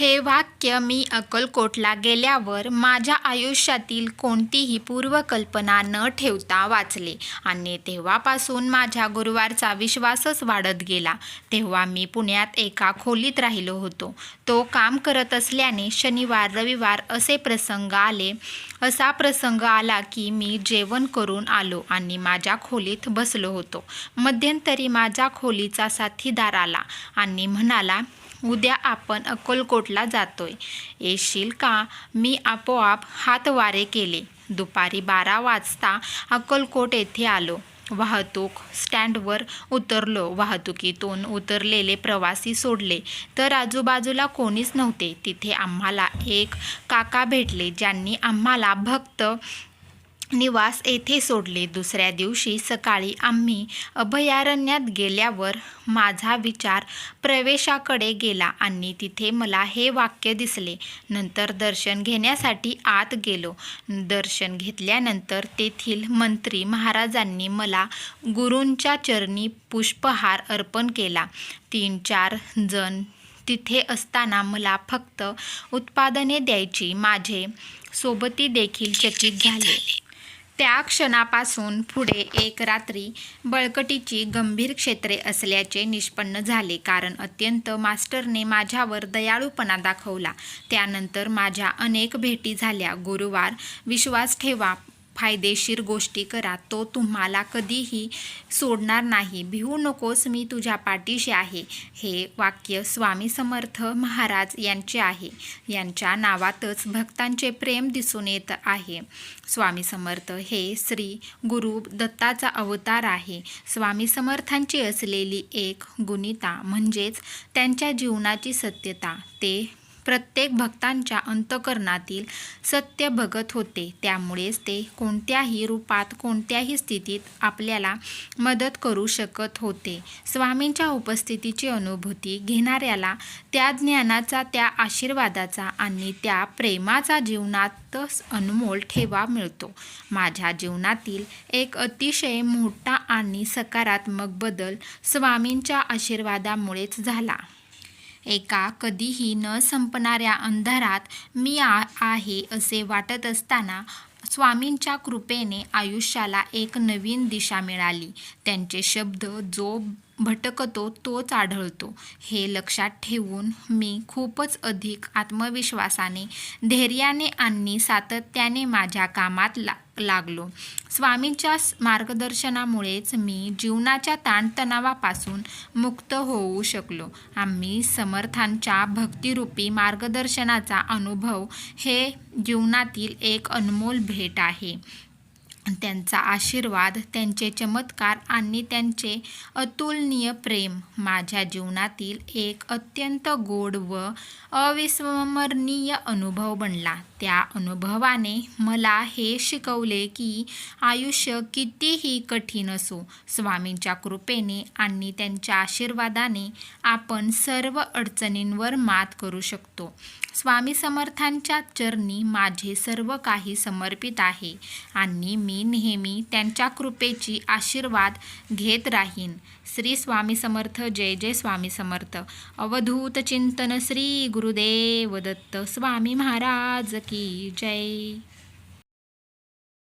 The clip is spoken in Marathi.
हे वाक्य मी अक्कलकोटला गेल्यावर माझ्या आयुष्यातील कोणतीही पूर्वकल्पना न ठेवता वाचले आणि तेव्हापासून माझ्या गुरुवारचा विश्वासच वाढत गेला. तेव्हा मी पुण्यात एका खोलीत राहिलो होतो. तो काम करत असल्याने शनिवार रविवार असे प्रसंग आले. असा प्रसंग आला की मी जेवण करून आलो आणि माझ्या खोलीत बसलो होतो. मध्यंतरी माझ्या खोलीचा साथीदार आला आणि म्हणाला उद्या आपण अक्कलकोटला जातोय. येशील का? मी आपोआप हातवारे केले. दुपारी बारा वाजता अक्कलकोट येथे आलो. वाहतूक स्टँडवर उतरलो. वाहतुकीतून उतरलेले प्रवासी सोडले. तर आजूबाजूला कोणीच नव्हते. तिथे आम्हाला एक काका भेटले ज्यांनी आम्हाला भक्त निवास येथे सोडले. दुसऱ्या दिवशी सकाळी आम्ही अभयारण्यात गेल्यावर माझा विचार प्रवेशाकडे गेला आणि तिथे मला हे वाक्य दिसले. नंतर दर्शन घेण्यासाठी आत गेलो. दर्शन घेतल्यानंतर तेथील मंत्री महाराजांनी मला गुरूंच्या चरणी पुष्पहार अर्पण केला. तीन चार जण तिथे असताना मला फक्त उत्पादने द्यायची माझे सोबती देखील चकित झाले. त्या क्षणापासून पुढे एक रात्री बळकटीची गंभीर क्षेत्रे असल्याचे निष्पन्न झाले कारण अत्यंत मास्टरने माझ्यावर दयाळूपणा दाखवला. त्यानंतर माझ्या अनेक भेटी झाल्या. गुरुवार विश्वास ठेवा फायदेशीर गोष्टी करा तो तुम्हाला कधीही सोडणार नाही. भिवू नकोस मी तुझ्या पाठीशी आहे. हे वाक्य स्वामी समर्थ महाराज यांचे आहे. यांच्या नावातच भक्तांचे प्रेम दिसून येत आहे. स्वामी समर्थ हे श्री गुरु दत्ताचा अवतार आहे. स्वामी समर्थांची असलेली एक गुणिता म्हणजेच त्यांच्या जीवनाची सत्यता. ते प्रत्येक भक्तांच्या अंतकरणातील सत्य भगत होते. त्यामुळेच ते कोणत्याही रूपात कोणत्याही स्थितीत आपल्याला मदत करू शकत होते. स्वामींच्या उपस्थितीची अनुभूती घेणाऱ्याला त्या ज्ञानाचा त्या आशीर्वादाचा आणि त्या प्रेमाचा जीवनातच अनमोल ठेवा मिळतो. माझ्या जीवनातील एक अतिशय मोठा आणि सकारात्मक बदल स्वामींच्या आशीर्वादामुळेच झाला. एका कधीही न संपणाऱ्या अंधारात मी आ आहे असे वाटत असताना स्वामींच्या कृपेने आयुष्याला एक नवीन दिशा मिळाली. त्यांचे शब्द जो भटकतो तोच आढळतो. हे लक्षात ठेवून मी खूपच अधिक आत्मविश्वासाने धैर्याने आणि सातत्याने माझ्या कामात ला लागलो. स्वामींच्या मार्गदर्शनामुळेच मी जीवनाच्या ताणतणावापासून मुक्त होऊ शकलो. आम्ही समर्थांच्या भक्तिरूपी मार्गदर्शनाचा अनुभव हे जीवनातील एक अनमोल भेट आहे. त्यांचा आशीर्वाद त्यांचे चमत्कार आणि त्यांचे अतुलनीय प्रेम माझ्या जीवनातील एक अत्यंत गोड व अविस्मरणीय अनुभव बनला. त्या अनुभवाने मला हे शिकवले की आयुष्य कितीही कठीण असो स्वामींच्या कृपेने आणि त्यांच्या आशीर्वादाने आपण सर्व अडचणींवर मात करू शकतो. स्वामी समर्थांच्या चरणी माझे सर्व काही समर्पित आहे आणि मी नेहमी त्यांच्या कृपेची आशीर्वाद घेत राहीन. श्री स्वामी समर्थ जय जय स्वामी समर्थ. अवधूत चिंतन श्री गुरुदेव दत्त स्वामी महाराज की जय.